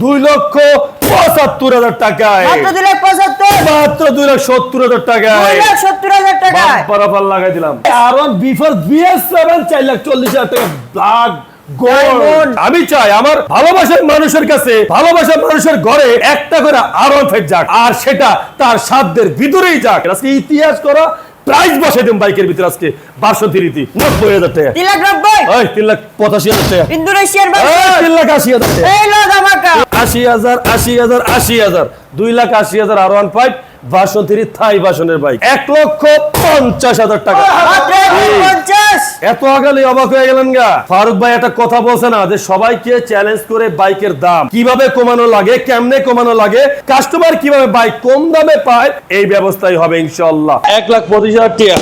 দুই লক্ষ পঁচাত্তর হাজার টাকায়। মাত্র দুই লাখ সত্তর হাজার টাকায়। দুই সত্তর হাজার টাকায়। বাম্পার লাগাই দিলাম। R one B four BS seven চার লাখ চল্লিশ হাজার টাকা আমি চাই আমার ভালোবাসার মানুষের কাছে ভালোবাসার মানুষের ঘরে একটা করে আর ফাইভ যাক আর সেটা তার সাধ্যের ভিতরেই যাক। আজকে ইতিহাস করা প্রাইস বসে দিম বাইকের ভিতরে আজকে বারোশো তিরিতি নব্বই হাজার টাকা। তিন লাখ নব্বই? ওই তিন লাখ পঁচাশি হাজার টাকা। ইন্দোনেশিয়ার ভার্সন তিন লাখ আশি হাজার টাকা। আশি হাজার আশি হাজার আশি হাজার। দুই লাখ আশি হাজার R one five version three Thai ভাষণের বাইক। এক লক্ষ পঞ্চাশ হাজার টাকা। এত আগালে অবাক হয়ে গেলেন গা। ফারুক ভাই একটা কথা বলছে না যে সবাইকে চ্যালেঞ্জ করে বাইকের দাম কীভাবে কমানো লাগে কেমনে কমানো লাগে কাস্টমার কীভাবে বাইক কম দামে পায় এই ব্যবস্থাই হবে ইনশাল্লাহ এক লাখ পঁচিশ হাজার টিয়া।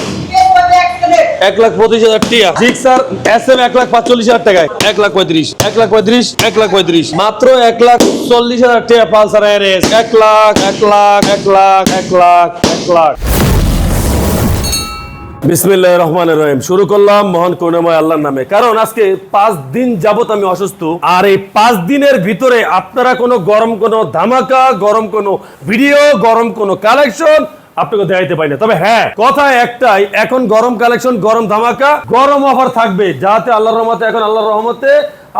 এক লাখ পঁচিশ হাজার টিয়া। জিক্সার এস এম এক লাখ পাঁচচল্লিশ হাজার টাকায়। এক লাখ পঁয়ত্রিশ। এক লাখ পঁয়ত্রিশ এক লাখ পঁয়ত্রিশ। মাত্র এক লাখ চল্লিশ হাজার টাকা পালসার এর এক লাখ এক লাখ এক লাখ এক লাখ এক লাখ। বিসমিল্লাহ রহমান রহিম। শুরু করলাম মহান করুণাময় আল্লাহর নামে। কারণ আজকে পাঁচ দিন যাবত আমি অসুস্থ। আর এই পাঁচ দিনের ভিতরে আপনারা কোনো গরম কোনো ধামাকা গরম কোনো ভিডিও গরম কোনো কালেকশন আপনাকে দেখাইতে পারি না। তবে হ্যাঁ কথা একটাই, এখন গরম কালেকশন গরম ধামাকা, গরম অফার থাকবে। যাতে আল্লাহর রহমতে, এখন আল্লাহর রহমতে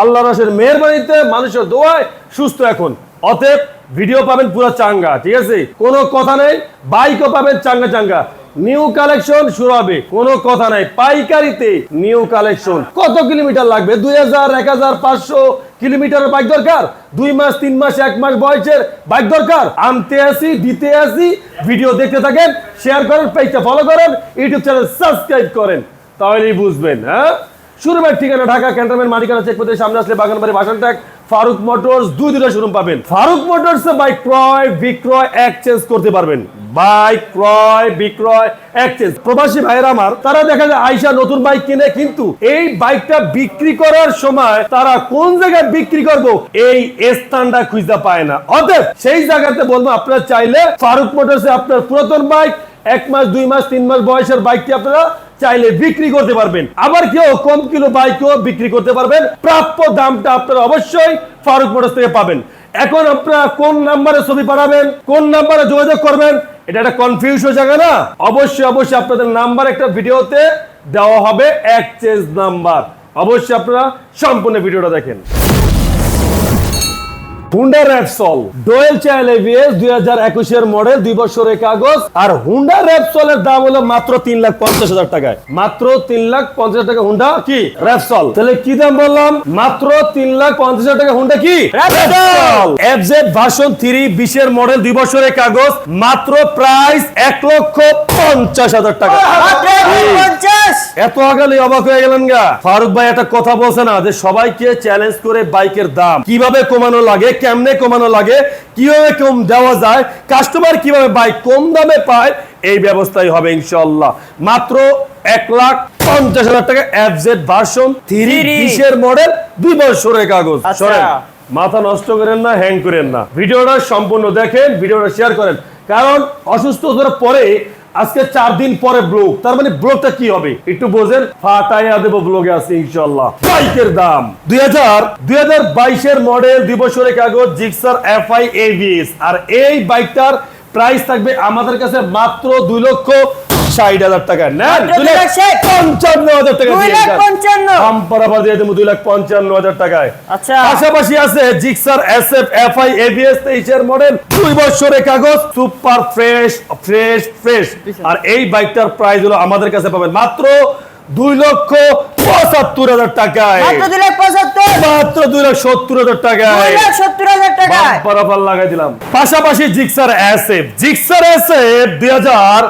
আল্লাহ রসের মেহরবানিতে মানুষের দোয়ায় সুস্থ এখন। অতএব ভিডিও পাবেন পুরো চাঙ্গা, ঠিক আছে? কোনো কথা নেই বাইকও পাবেন চাঙ্গা চাঙ্গা। নিউ কালেকশন শুরু হবে, কোনো কথা নাই। পাইকারিতে নিউ কালেকশন কত কিলোমিটার লাগবে? দুই হাজার, এক হাজার, পাঁচশো কিলোমিটারের বাইক দরকার। দুই মাস, তিন মাস, এক মাস বয়সের বাইক দরকার। আনতে আসি, দিতে আসি, ভিডিও দেখতে থাকেন শেয়ার করেন পেজটা ফলো করেন ইউটিউব চ্যানেল সাবস্ক্রাইব করেন। তাহলেই বুঝবেন হ্যাঁ? শুরু ঠিকানা ঢাকা, ক্যান্টনমেন্ট, মালিকানা চেক করতে সামনে আসলে বাগানবাড়ি ভাষণ ট্যাগ ফারুক মোটরস দুই দুটো শোরুম পাবেন। ফারুক মোটরস বাইক ক্রয়, বিক্রয় এক্সচেঞ্জ করতে পারবেন। বাইক ক্রয়, বিক্রয় এক্সচেঞ্জ প্রবাসী ভাইয়েরা আমার, তারা দেখা যায় আইসা নতুন বাইক কিনে, কিন্তু এই বাইকটা বিক্রি করার সময় তারা কোন জায়গায় বিক্রি করব, এই স্থানটা খুঁজতে পায় না। অতএব সেই জায়গাতে বলব, আপনারা চাইলে ফারুক মোটরসে আপনার পুরাতন বাইক এক মাস, দুই মাস, তিন মাস বয়সের বাইকটি আপনারা চাইলে বিক্রি করতে পারবেন। আবার কেউ কম কিলো বাইকও বিক্রি করতে পারবেন। প্রাপ্য দামটা আপনারা অবশ্যই ফারুক মোটরস থেকে পাবেন। এখন আপনারা কোন নাম্বারে ছবি পাঠাবেন, কোন নাম্বারে যোগাযোগ করবেন, এটা একটা কনফিউজ হয়ে যাবে না? অবশ্যই অবশ্যই আপনাদের নাম্বার একটা ভিডিওতে দেওয়া হবে এক্সচেঞ্জ নাম্বার অবশ্যই আপনারা সম্পূর্ণ ভিডিওটা দেখেন। হুন্ডা র্যাপসল ডোয়েল চাইল এভিএস দুই হাজার একুশের মডেল দুই বছরের কাগজ, আর হুন্ডা দাম হলো মাত্র তিন লাখ পঞ্চাশ হাজার টাকায়। মাত্র তিন লাখ পঞ্চাশ টাকা হুন্ডা কি? র্যাপসল তাহলে কি দাম বললাম? মাত্র তিন লাখ পঞ্চাশ হাজার টাকা হুন্ডা কি? র্যাপসল এফজেড ভার্সন থ্রি বিশের মডেল দুই বছরের কাগজ, মাত্র প্রাইস এক লক্ষ পঞ্চাশ হাজার টাকা। এত আগালে অবাক হয়ে গেলেন গা। ফারুক ভাই একটা কথা বলছে না যে সবাইকে চ্যালেঞ্জ করে বাইকের দাম। কীভাবে কমানো লাগে কেমনে কমানো লাগে কীভাবে কম দেওয়া যায় কাস্টমার কীভাবে বাইক কম দামে পায় এই ব্যবস্থাই হবে ইনশাল্লাহ মাত্র এক লাখ পঞ্চাশ হাজার টাকা এফ জেড ভার্সন থ্রি বিশের মডেল দুই বছরের কাগজ। আচ্ছা। সরেন মাথা নষ্ট করেন না হ্যাং করেন না। ভিডিওটা সম্পূর্ণ দেখেন ভিডিওটা শেয়ার করেন। কারণ অসুস্থতার পরে আজকে চার দিন পরে ব্লগ তার মানে ব্লগটা কি হবে? একটু বোঝেন। ফাটাইয়া দেবো ব্লগে আছে ইনশাল্লাহ বাইকের দাম। দুই হাজার দুই হাজার বাইশের মডেল দুই বছরের কাগজ জিক্সার এফ আই এভিএস আর এই বাইকটার প্রাইস থাকবে আমাদের কাছে মাত্র দুই লক্ষ ষাট হাজার টাকা। নেন পঞ্চান্ন হাজার টাকা। পঞ্চান্ন। দিয়ে দেবো দুই লাখ পঞ্চান্ন হাজার টাকায়। আচ্ছা। পাশাপাশি আছে Gixxer S F F I ABS তেইশের মডেল। দুই বছরের কাগজ সুপার ফ্রেশ ফ্রেশ ফ্রেশ। আর এই বাইকটার প্রাইস হলো আমাদের কাছে পাবেন মাত্র দুই লক্ষ পঁচাত্তর হাজার টাকায়। মাত্র দুই লাখ সত্তর হাজার টাকায়। লাগাই দিলাম। পাশাপাশি জিক্সার এসএফ। জিক্সার এসএফ দুই হাজার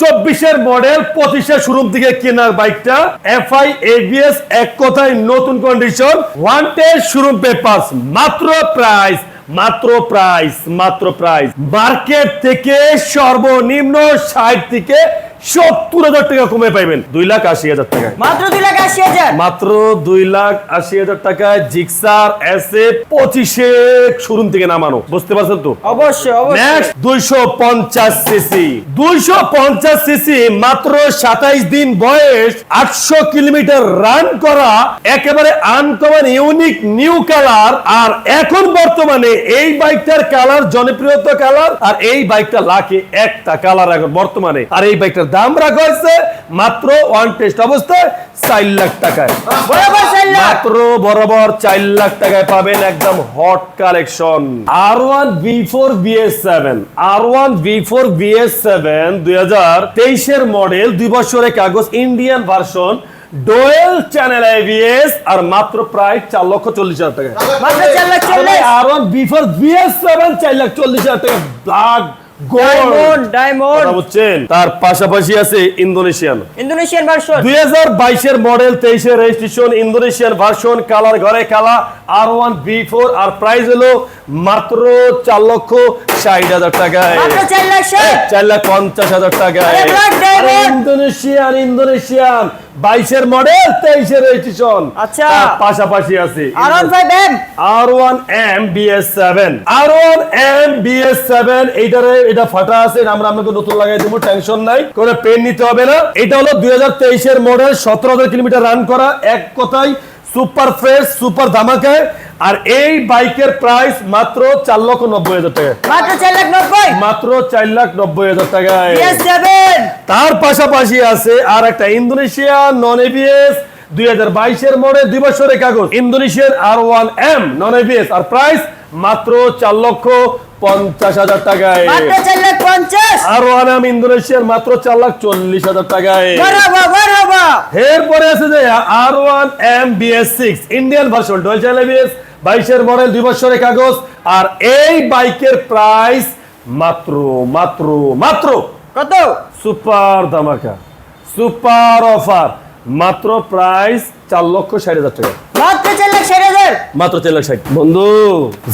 চব্বিশের মডেল, পঁচিশের শুরুর দিকে কেনার বাইকটা। এফ আই এবিএস, এক কথায় নতুন condition one ten showroom paper মাত্র প্রাইস মাত্র প্রাইস মাত্র প্রাইস মার্কেট থেকে সর্বনিম্ন ষাট থেকে সত্তর হাজার টাকা কমে পাইবেন। দুই লাখ আশি হাজার টাকায়। মাত্র দুই লাখ আশি হাজার? মাত্র দুই লাখ আশি হাজার টাকায় জিক্সার এস পঁচিশে শোরুম থেকে নামানো। বুঝতে পারছেন তো? অবশ্যই অবশ্যই। নেক্সট দুইশো পঞ্চাশ সিসি দুইশো পঞ্চাশ সিসি মাত্র সাতাইশ দিন বয়স আটশো কিলোমিটার রান করা একেবারে আনকমন ইউনিক নিউ কালার আর এখন বর্তমানে এই বাইকটার কালার জনপ্রিয়তা কালার আর এই বাইকটা লাখে একটা কালার এখন বর্তমানে। আর এই বাইকটার দাম রাখা হয়েছে মাত্র ওয়ান টেস্ট অবস্থায় চার লাখ টাকায়। মাত্র বরাবর চার লাখ টাকায় পাবেন একদম hot collection R one B four BS seven R one B four BS seven দুই হাজার তেইশের মডেল দুই বছরের কাগজ Indian version dual channel ABS আর মাত্র প্রায় চার লক্ষ চল্লিশ হাজার টাকা R one B four BS seven চার লাখ চল্লিশ হাজার টাকা ডায়মন্ড গোল্ড তার পাশাপাশি আছে ইন্দোনেশিয়ান ইন্দোনেশিয়ান ভার্সন দুই হাজার বাইশের মডেল তেইশের রেজিস্ট্রেশন ইন্দোনেশিয়ান ভার্সন কালার ঘরে কালা আর ওয়ান বি ফোর আর প্রাইস হলো মাত্র চার লক্ষ ষাট হাজার টাকায়। চার লাখ পঞ্চাশ হাজার টাকায়। ইন্দোনেশিয়ান ইন্দোনেশিয়ান বাইশের মডেল তেইশের রেজিস্ট্রেশন আচ্ছা। পাশাপাশি আছে R one five M R one M BS seven R one M BS seven এইটারে এটা ফাটা আছে আমরা আপনাকে নতুন লাগাই দেবো টেনশন নাই। কোনো পেন নিতে হবে না। এটা হলো দুই হাজার তেইশের মডেল সতেরো হাজার কিলোমিটার রান করা এক কথায় সুপার ফ্রেশ সুপার ধামাকে আর এই বাইকের প্রাইস মাত্র চার লক্ষ নব্বই হাজার টাকা। মাত্র চার লাখ নব্বই? মাত্র চার লাখ নব্বই হাজার টাকায়। তার পাশাপাশি আছে আর একটা ইন্দোনেশিয়া নন এবিএস দুই হাজার বাইশের মোড়ে দুই বছরের কাগজ। ইন্দোনেশিয়ার R one M non ABS আর প্রাইস মাত্র চার লক্ষ পঞ্চাশ হাজার টাকায়। আর এম ইন্দোনেশিয়ার মাত্র চার লাখ চল্লিশ হাজার টাকায়। এরপরে আছে যে R one M BS six Indian version dual channel ABS বাইশের মডেল দুই বছরের কাগজ আর এই বাইকের প্রাইস মাত্র মাত্র মাত্র কত? সুপার ধামাকা সুপার অফার মাত্র প্রাইস চার লক্ষ ষাট হাজার টাকা। মাত্র চার লাখ ষাট হাজার? মাত্র চার লাখ ষাট। বন্ধু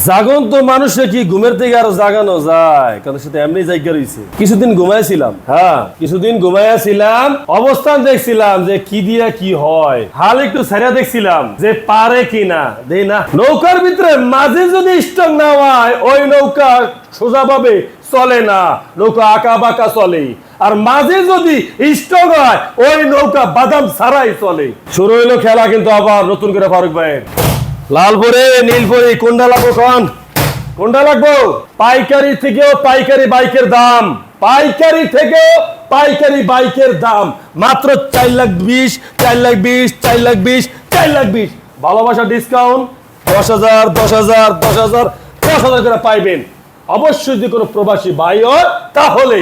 জাগন তো মানুষে কি ঘুমের থেকে আরও জাগানো যায়? কারণ সেটা এমনি জায়গা রয়েছে কিছুদিন ঘুমাইছিলাম হ্যাঁ কিছুদিন ঘুমাইছিলাম অবস্থান দেখছিলাম যে কি দিয়া কি হয়। হাল একটু দেখছিলাম যে পারে কি না দেই না। নৌকার ভিতরে মাঝে যদি স্টক না হয় ওই নৌকা সোজাভাবে চলে না। নৌকা আঁকা বাঁকা চলে আর মাঝে যদি স্টক হয়, ওই নৌকা বাদাম ছাড়াই চলে। শুরু হইল খেলা, কিন্তু আবার নতুন করে ফারুক ভাই লালপুরে, নীলপুরে, কোনটা লাগবো কন? কোনটা লাগবো? পাইকারি থেকেও পাইকারি বাইকের দাম। পাইকারি থেকেও পাইকারি বাইকের দাম। মাত্র চার লাখ বিশ, চার লাখ বিশ, চার লাখ বিশ, চার লাখ বিশ। ভালোবাসা ডিসকাউন্ট দশ হাজার দশ হাজার দশ হাজার দশ হাজার করে পাইবেন। অবশ্যই যদি কোনো প্রবাসী ভাই হয় তাহলে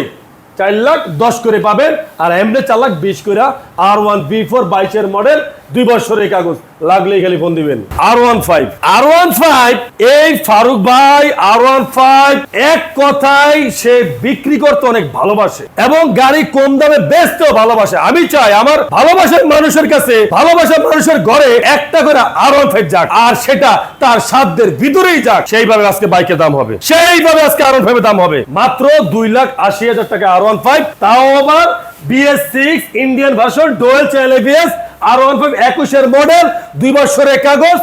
চার লাখ দশ করে পাবেন আর এমনি চার লাখ বিশ করে আর ওয়ান বি ফোর বাইশের মডেল দুই বছরের কাগজ। লাগলেই খালি ফোন দিবেন। R one five R one five এই ফারুক ভাই আর ওয়ান ফাইভ এক কথায় সে বিক্রি করতে অনেক ভালোবাসে এবং গাড়ি কম দামে বেচতেও ভালোবাসে। আমি চাই আমার ভালোবাসার মানুষের কাছে, ভালোবাসার মানুষের ঘরে একটা করে আর ওয়ান ফাইভ যাক, আর সেটা তার সাধ্যের ভিতরেই যাক। সেইভাবে আজকে বাইকের দাম হবে। সেইভাবে আজকে আর ওয়ান ফাইভের দাম হবে। মাত্র দুই লাখ আশি হাজার টাকা আর ওয়ান ফাইভ তাও আবার BS six Indian version dual channel আর একুশের মডেল দুই বছরের কাগজ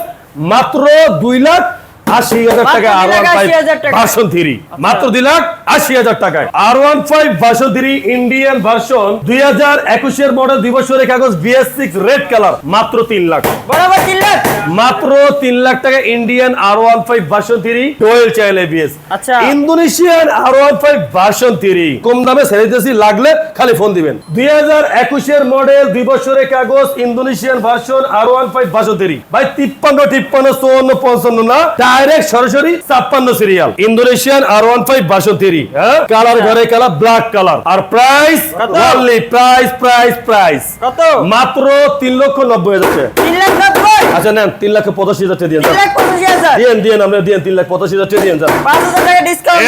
মাত্র দুই লাখ আশি হাজার টাকা R one five version three মাত্র দুই লাখ আশি হাজার টাকায়। R one five version three Indian version দুই হাজার একুশের মডেল দুই বছরের কাগজ বিএস সিক্স রেড কালার মাত্র তিন লাখ। বরাবর তিন লাখ? মাত্র তিন লাখ টাকা Indian R one five version three dual channel ABS আচ্ছা। Indonesian R one five version three কম দামে ছেড়ে দিতেছি লাগলে খালি ফোন দিবেন। দুই হাজার একুশের মডেল দুই বছরের কাগজ Indonesian version R one five version three ভাই তিপ্পান্ন টিপ্পান্ন চুয়ান্ন পঞ্চান্ন না? ডাইরেক্ট সরাসরি ছাপ্পান্ন serial Indonesian R one five three হ্যাঁ? কালার ঘরে কালার ব্ল্যাক কালার আর প্রাইস? প্রাইস প্রাইস প্রাইস কত? মাত্র তিন লক্ষ নব্বই হাজার আচ্ছা নেন তিন লাখ পঁচাশি হাজার টাকা দিয়ে দিয়েন দিয়েন আমরা দিয়েন তিন লাখ পঁচাশি হাজার টাকা দিয়ে যান।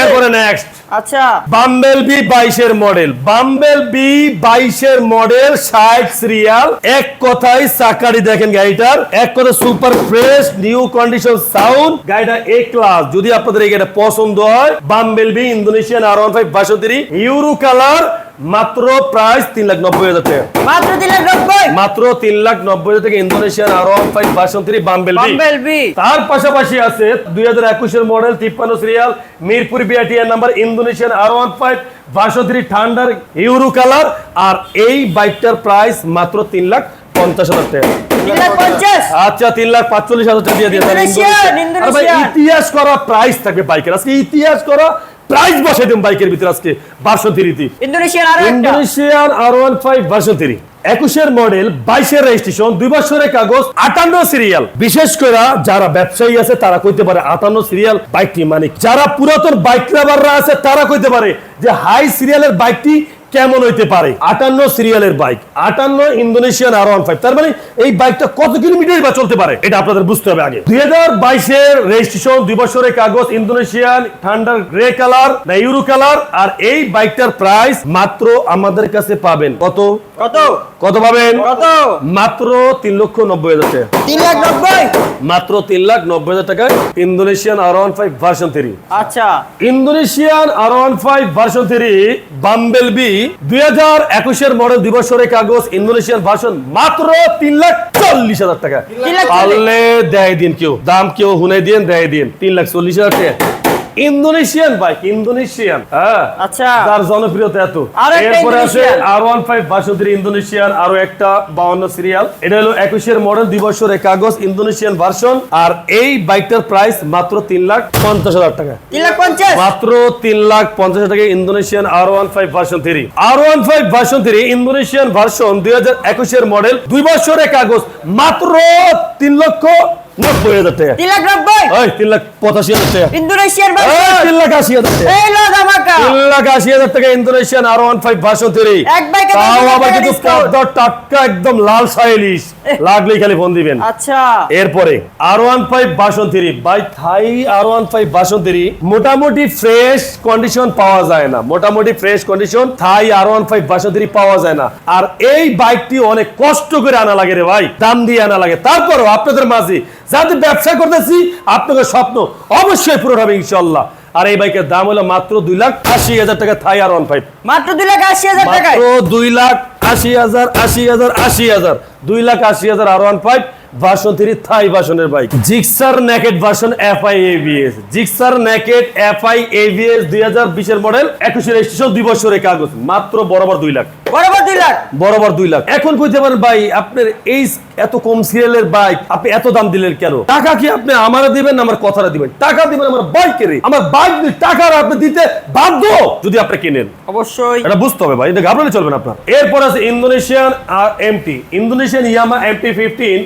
এরপরে নেক্সট আচ্ছা। বাম্বেল বি বাইশের মডেল বাম্বেল বি বাইশের মডেল ষাট সিরিয়াল এক কথায় চাকারি দেখেন গাড়িটার। এক কথা super fresh new condition sound গাড়িটা এ ক্লাস যদি আপনাদের এই গাড়িটা পছন্দ হয় bumblebee Indonesian R one five বাষট্টি ইউরো কালার মাত্র প্রাইস তিন লাখ নব্বই হাজার টাকা। মাত্র তিন লাখ নব্বই? মাত্র তিন লাখ নব্বই হাজার টাকা Indonesian R five version three bumblebee তার পাশাপাশি আছে দুই হাজার একুশের মডেল তিপ্পান্ন serial Mirpur বিআটিআর number Indonesian R one five version three thunder euro colour আর এই বাইকটার প্রাইস মাত্র তিন লাখ পঞ্চাশ হাজার টাকা। আচ্ছা তিন লাখ পাঁচচল্লিশ হাজার টাকা দিয়ে দিয়ে। ইতিহাস করা প্রাইস থাকবে বাইকের আজকে ইতিহাস করা প্রাইস বসাই দেন বাইকের ভিতরে আজকে বারশো থ্রিতে ইন্দোনেশিয়ার ইন্দোনেশিয়ার আর ওয়ান ফাইভ বারশো তিরি একুশের মডেল বাইশের রেজিস্ট্রেশন দুই বছরের কাগজ আটান্ন সিরিয়াল বিশেষ করে যারা ব্যবসায়ী আছে তারা কইতে পারে আটান্ন সিরিয়াল বাইকটি মানে যারা পুরাতন বাইক ক্লাবাররা আছে তারা কইতে পারে যে হাই সিরিয়ালের বাইকটি কেমন হইতে পারে? আটান্ন সিরিয়ালের বাইক আটান্ন ইন্দোনেশিয়ান আর ওয়ান ফাইভ তার মানে এই বাইকটা কত কিলোমিটার বা চলতে পারে? এটা আপনাদের বুঝতে হবে আগে। দুই হাজার বাইশের রেজিস্ট্রেশন দুই বছরের কাগজ ইন্দোনেশিয়ান ঠান্ডার গ্রে কালার না ইউরো কালার আর এই বাইকটার প্রাইস মাত্র আমাদের কাছে পাবেন। কত? কত? কত পাবেন? কত? মাত্র তিন লক্ষ নব্বই হাজার টাকা। তিন লাখ নব্বই? মাত্র তিন লাখ নব্বই হাজার টাকায় Indonesian R one five version three আচ্ছা। Indonesian R one five version three bumblebee দুই হাজার একুশের মডেল দুই বছরের কাগজ ইন্দোনেশিয়ান ভার্সন মাত্র তিন লাখ চল্লিশ হাজার টাকা। পারলে দেয় দিন কেউ দাম কেউ হুনে দিন দেয় দিন। তিন লাখ চল্লিশ হাজার টাকা। ইন্দোনেশিয়ান বাইক ইন্দোনেশিয়ান হ্যাঁ? আচ্ছা। তার জনপ্রিয়তা এত। এরপরে আছে আর ওয়ান ফাইভ বাসন্তী ইন্দোনেশিয়ান আরও একটা বাউন্ন সিরিয়াল এটা হলো একুশের মডেল দুই বছরের কাগজ ইন্দোনেশিয়ান ভার্সন আর এই বাইকটার প্রাইস মাত্র তিন লাখ পঞ্চাশ হাজার টাকা। তিন লাখ পঞ্চাশ? মাত্র তিন লাখ পঞ্চাশ হাজার টাকা Indonesian R one five version three R one five version three Indonesian version দুই হাজার একুশের মডেল দুই বছরের কাগজ মাত্র তিন লক্ষ নব্বই হাজার টাকা। তিন লাখ নব্বই? ওই তিন লাখ পঁচাশি হাজার টাকা। ইন্দোনেশিয়ান তিন লাখ আশি হাজার টাকা। এই লো ধামাকা। তিন লাখ আশি হাজার টাকা Indonesian R one five version three এক বাইকে দশ তাও আবার কিন্তু discount। টাটকা একদম লাল সাইলিশ লাগলেই খালি ফোন দিবেন। আচ্ছা। এরপরে R one five three by Thai R one five three মোটামুটি ফ্রেশ কন্ডিশন পাওয়া যায় না। মোটামুটি fresh condition Thai R one five version three পাওয়া যায় না। আর এই বাইকটি অনেক কষ্ট করে আনা লাগে রে ভাই। দাম দিয়ে আনা লাগে। তারপরও আপনাদের মাঝে যাতে ব্যবসা করতেছি আপনাকে স্বপ্ন অবশ্যই পুরো হবে ইনশাল্লাহ আর এই বাইকের দাম হলো মাত্র দুই লাখ আশি হাজার টাকা থাই আর ওয়ান ফাইভ মাত্র দুই লাখ আশি হাজার টাকা দুই লাখ আশি হাজার আশি হাজার আশি হাজার। দুই লাখ আশি হাজার R one five version three Thai ভার্সনের bike. Gixxer naked version F I ABS Gixxer naked F I ABS দুই হাজার বিশের মডেল একুশে রেজিস্ট্রেশন দুই বছরের কাগজ মাত্র বরাবর দুই লাখ। বরাবর দুই লাখ? বরাবর দুই লাখ। এখন কইতে পারেন ভাই আপনার এই এত কম সিরিয়ালের বাইক আপনি এত দাম দিলেন কেন? টাকা কি আপনি আমার দিবেন আমার কথাটা দিবেন? টাকা দিবেন আমার বাইকের আমার বাইক টাকা আপনি দিতে বাধ্য যদি আপনি কিনেন। অবশ্যই। এটা বুঝতে হবে ভাই। এটা ঘাবড়ালে চলবে না আপনার। এরপর আছে Indonesian R MT Indonesian Yamaha MT fifteen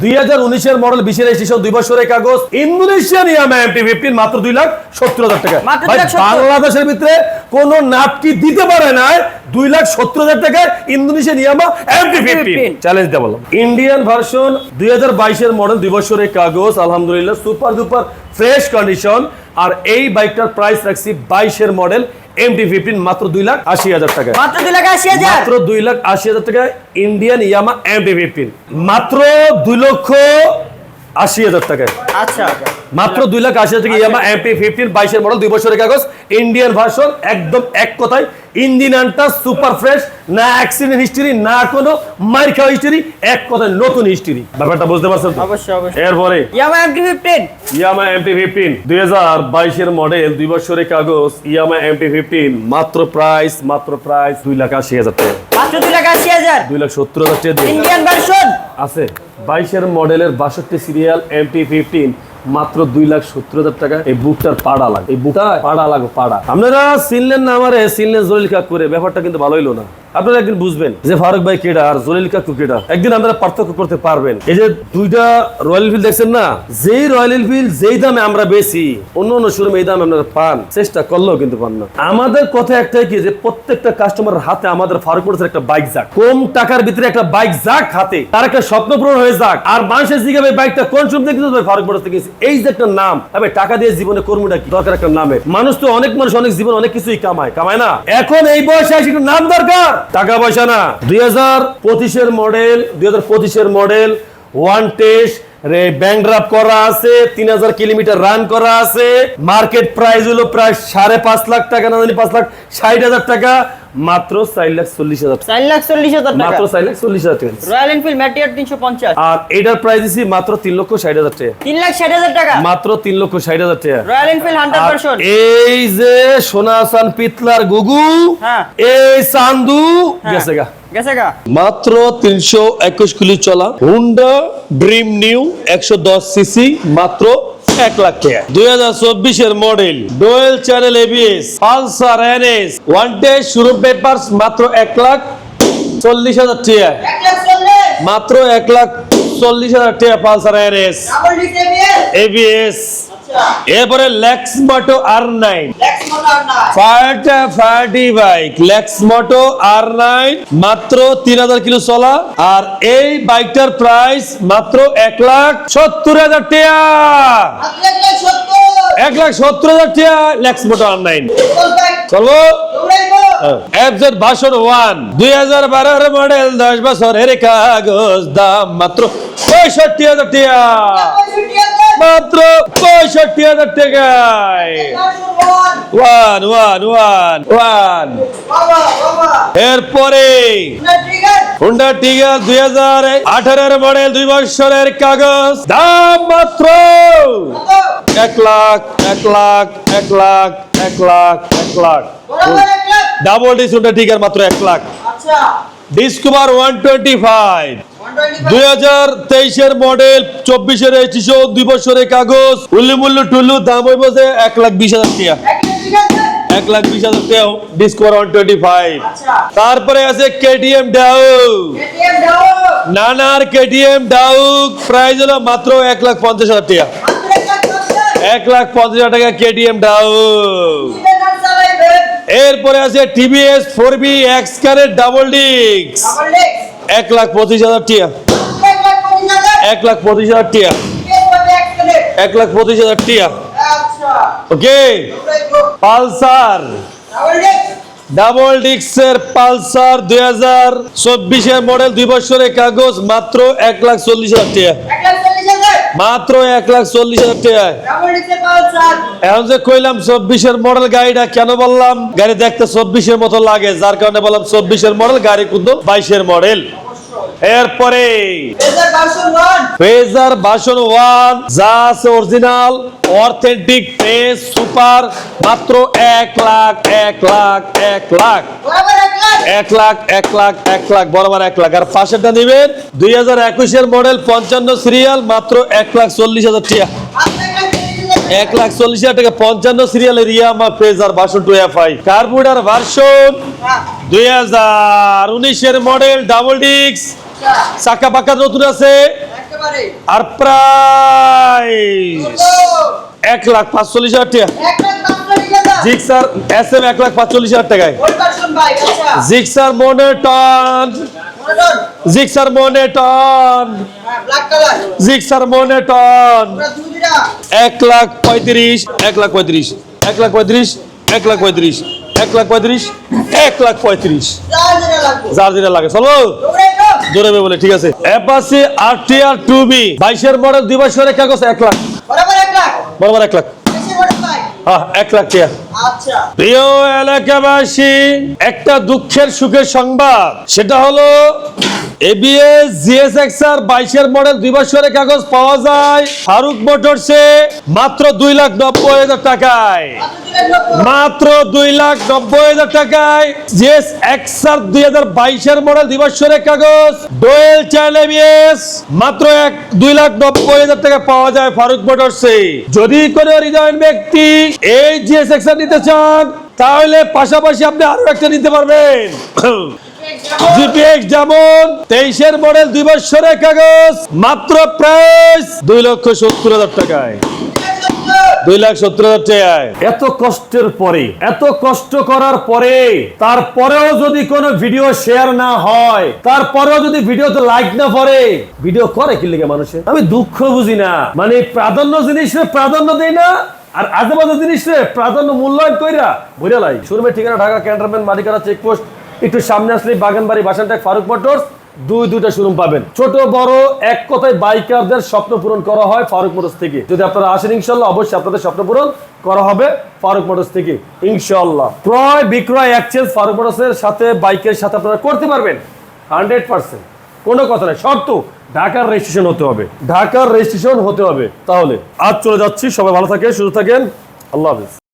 দুই হাজার উনিশের মডেল বিশের রেজিস্ট্রেশন দুই বছরের কাগজ ইন্দোনেশিয়ান ইয়ামা এমটি ফিফটিন মাত্র দুই লাখ সত্তর হাজার টাকা। মাত্র ভাই 2,70,000 বাংলাদেশের ভিতরে কোন নাপকি দিতে পারে না দুই লাখ সত্তর হাজার টাকায় Indonesian Yamaha MT fifteen challenge দেওয়া বললাম ইন্ডিয়ান ভার্সন দুই হাজার বাইশের মডেল দুই বছরের কাগজ আলহামদুলিল্লাহ সুপার দুপার ফ্রেশ কন্ডিশন আর এই বাইকটার প্রাইস রাখছি বাইশের মডেল এমটি ফিফটিন মাত্র দুই লাখ আশি হাজার টাকা মাত্র দুই লাখ আশি হাজার? মাত্র দুই লাখ আশি হাজার টাকা ইন্ডিয়ান ইয়ামা এমটি ফিফটিন মাত্র দুই লক্ষ আশি হাজার টাকায় আচ্ছা মাত্র দুই লাখ আশি হাজার টাকা। ইয়ামা এমটি ফিফটিন বাইশের মডেল দুই বছরের কাগজ ইন্ডিয়ান ভার্সন একদম এক কথায়। ইঞ্জিনানটা সুপার ফ্রেশ না অ্যাক্সিডেন্ট হিস্ট্রি না কোনো মার খাওয়া হিস্ট্রি এক কথায় নতুন হিস্ট্রি ব্যাপারটা বুঝতে পারছেন তো? অবশ্যই অবশ্যই। এরপরে Yamaha MT fifteen Yamaha MT fifteen দুই হাজার বাইশের মডেল দুই বছরের কাগজ ইয়ামা এমটি ফিফটিন মাত্র প্রাইস মাত্র প্রাইস দুই লাখ আশি হাজার টাকা। মাত্র দুই লাখ আশি হাজার। দুই লাখ সত্তর হাজার টাকা ইন্ডিয়ান ভার্সন আছে। বাইশের মডেলের বাষট্টি সিরিয়াল এমটি ফিফটিন মাত্র দুই লাখ সত্তর হাজার টাকা। এই বুকটার পাড়া লাগে এই বুকটা পাড়া লাগো, পাড়া। আপনারা চিনলেন না আমার চিনলেন জলিল করে ব্যাপারটা কিন্তু ভালো হইল না। আপনারা একদিন বুঝবেন যে ফারুক ভাই কেডা আর জলিল কাকু কেডা। একদিন আপনারা পার্থক্য করতে পারবেন। এই যে দুইটা রয়্যাল এনফিল্ড দেখছেন না? যেই রয়্যাল এনফিল্ড যেই দামে আমরা বেশি অন্য অন্য শোরুমে এই দামে আপনারা পান। চেষ্টা করলেও কিন্তু পান না। আমাদের কথা একটাই কি, যে প্রত্যেকটা কাস্টমার হাতে আমাদের ফারুক মোটরসের একটা বাইক যাক। কম টাকার ভিতরে একটা বাইক যাক হাতে, তার একটা স্বপ্ন পূরণ হয়ে যাক। আর মানুষের জিজ্ঞাসা বাইকটা কোন শোরুম থেকে কিনতে ফারুক মোটরস থেকে এই যে একটা নাম, তবে টাকা দিয়ে জীবনে কর্মটা কি দরকার একটা নামে? মানুষ তো অনেক মানুষ অনেক জীবন অনেক কিছুই কামায় কামায় না? এখন এই বয়সে একটু নাম দরকার! টাকা পয়সা না। দুই হাজার পঁচিশের মডেল দুই হাজার পঁচিশের model one test bank draft করা আছে, তিন হাজার কিলোমিটার রান করা আছে। মার্কেট প্রাইস হলো প্রায় সাড়ে পাঁচ লাখ টাকা, না জানি পাঁচ লাখ, ষাট হাজার টাকা। মাত্র চার লাখ চল্লিশ হাজার টাকা। চার লাখ চল্লিশ হাজার টাকা। মাত্র চার লাখ চল্লিশ হাজার টাকা। রয়্যাল এনফিল্ড ম্যাটিয়ার তিনশো পঞ্চাশ। আর এটার প্রাইস মাত্র তিন লক্ষ ষাট হাজার টাকা। তিন লাখ ষাট হাজার টাকা। মাত্র তিন লক্ষ ষাট হাজার টাকা। রয়্যাল এনফিল্ড হান্ড্রেড পার্সেন্ট এই যে সোনা হাসান পিতলার গুগু হ্যাঁ। এই চান্দু গা। গেছে গা। মাত্র তিনশো একুশ কিলো চলা। হুন্ডা ড্রিম নিউ একশো দশ সিসি মাত্র এক লাখ টাকা। দুই হাজার চব্বিশের model dual channel ABS Pulsar NS one day শুরু পেপার মাত্র এক লাখ চল্লিশ হাজার টাকা। মাত্র এক লাখ চল্লিশ হাজার টাকা পালসার এনএস এবিএস এরপরে লেক্স মোটো আর নাইন ফায়ারটি বাইক লেক্স মোটো আর নাইন মাত্র তিন হাজার কিলো চলা। আর এই বাইকটার প্রাইস মাত্র এক লাখ সত্তর হাজার টাকা। এক লাখ সত্তর। হাজার টাকা লেক্স মোটো আর নাইন চলবো? এফজেড ভাষণ ওয়ান দুই হাজার বারোর মডেল দশ বছরের কাগজ দাম মাত্র পঁয়ষট্টি হাজার টাকা। মাত্র পঁয়ষট্টি হাজার টাকায়। One one one one. এরপরে হুন্ডা টিগার দুই হাজার আঠারোর মডেল দুই বছরের কাগজ। দাম মাত্র এক লাখ এক লাখ এক লাখ এক লাখ এক lakh. Double disc Honda trigger মাত্র এক lakh. Discover one twenty five দুই হাজার তেইশের মডেল চব্বিশের একুশে দুই বছরের কাগজ। উল্লুমুল্লু টুল্লু দাম হইব যে এক লাখ বিশ হাজার টাকা। এক লাখ বিশ হাজার টাকা ডিসকভার ওয়ান টোয়েন্টি ফাইভ তারপরে আছে কেটিএম ডাউ নানার কেটিএম ডাউক প্রাইস হলো মাত্র এক লাখ পঞ্চাশ হাজার টাকা। এক লাখ পঞ্চাশ হাজার টাকা কেটিএম ডাউক এরপরে আছে টিভিএস ফোর বি এক্স কারের ডাবল ডিক্স এক লাখ পঁচিশ হাজার টিয়া। এক লাখ পঁচিশ হাজার টিয়া। এক লাখ পঁচিশ হাজার টিয়া। ওকে? পালসার। ডাবল ডিক্সের পালসার দুই হাজার চব্বিশের মডেল দুই বছরের কাগজ, মাত্র এক লাখ চল্লিশ হাজার টাকা মাত্র এক লাখ চল্লিশ হাজার টাকা এখন যে কইলাম চব্বিশের মডেল গাড়িটা কেন বললাম? গাড়ি দেখতে চব্বিশের মতো লাগে, যার কারণে বললাম চব্বিশের মডেল গাড়ি কিন্তু বাইশের মডেল এরপরে ফেজার ভাষণ ওয়ান যা আছে অরিজিনাল অথেন্টিক ফেস সুপার মাত্র এক লাখ এক লাখ এক লাখ। এক লাখ। এক লাখ এক লাখ বরাবর এক লাখ। আর পাশেরটা নিবেন দুই হাজার একুশের মডেল পঞ্চান্ন সিরিয়াল মাত্র এক লাখ চল্লিশ হাজার টাকা। এক লাখ চল্লিশ হাজার টাকা পঞ্চান্ন সিরিয়ালের Yamaha Fazer version two F I carburettor version দুই হাজার উনিশের মডেল ডাবল ডিক্স চাকা পাকা নতুন আছে। আর প্রাইস এক লাখ পাঁচচল্লিশ হাজার টাকা। জিক্সার এস এম এক লাখ পাঁচচল্লিশ হাজার টাকায়। Gixxer monotone Gixxer monotone Gixxer monotone এক লাখ পঁয়ত্রিশ এক লাখ পঁয়ত্রিশ এক লাখ পঁয়ত্রিশ এক লাখ পঁয়ত্রিশ এক লাখ পঁয়ত্রিশ এক লাখ পঁয়ত্রিশ। যার যেটা লাগে চলো। দৌড়াবে বলে ঠিক আছে। Apache R T R two B বাইশের মডেল দুই বছরের কাগজ এক লাখ। বরাবর এক লাখ। হ্যাঁ এক লাখ টাকা আচ্ছা প্রিয় এলাকাবাসী একটা দুঃখের সুখের সংবাদ। সেটা হলো এবিএস বাইশের মডেল দুই বছরের কাগজ পাওয়া যায় ফারুক মোটরসে মাত্র দুই লাখ নব্বই হাজার টাকায়। মাত্র দুই লাখ নব্বই হাজার। টাকায় জিএস এক্স আর দুই হাজার বাইশের মডেল দুই বছরের কাগজ। ডোয়েল চ্যানেল এবিএস মাত্র এক দুই লাখ নব্বই হাজার টাকা পাওয়া যায় ফারুক মোটরসে। যদি কোনো হৃদয় ব্যক্তি এই জিএস এক্স নিতে চান, তাহলে পাশাপাশি আপনি আরও একটা নিতে পারবেন। যেমন, তেইশের মডেল দুই বছরের কাগজ, মাত্র প্রাইস দুই লক্ষ সত্তর হাজার টাকায়। দুই লাখ সত্তর হাজার টাকায়। এত কষ্টের পরে, এত কষ্ট করার পরে, তারপরেও যদি কোনো ভিডিও শেয়ার না হয়, তারপরেও যদি ভিডিওতে লাইক না পড়ে ভিডিও করে কি লেগে মানুষের? আমি দুঃখ বুঝি না। মানে প্রাধান্য জিনিসে প্রাধান্য দেই না আর আজেবাজে জিনিসে প্রাধান্য মূল্যায়ন কইরা বুঝা লাই। শোরুমের ঠিকানা ঢাকা ক্যান্টনমেন্ট, মালিকানা চেকপোস্ট একটু সামনে আসলে বাগানবাড়ি বাসানটাক ফারুক মোটরস, দুই দুইটা শোরুম পাবেন। ছোট, বড়, এক কথায় বাইকারদের স্বপ্ন পূরণ করা হয় ফারুক মোটরস থেকে। যদি আপনারা আসেন ইনশাল্লাহ, অবশ্যই আপনাদের স্বপ্ন পূরণ করা হবে ফারুক মোটরস থেকে ইনশাআল্লাহ ক্রয়, বিক্রয় এক্সচেঞ্জ ফারুক মোটরসের সাথে, বাইকের সাথে আপনারা করতে পারবেন। হান্ড্রেড পার্সেন্ট কোনো কথা নাই। শর্ত ঢাকার রেজিস্ট্রেশন হতে হবে। ঢাকার রেজিস্ট্রেশন হতে হবে। তাহলে আজ চলে যাচ্ছি, সবাই ভালো থাকে সুস্থ থাকেন। আল্লাহ হাফিজ।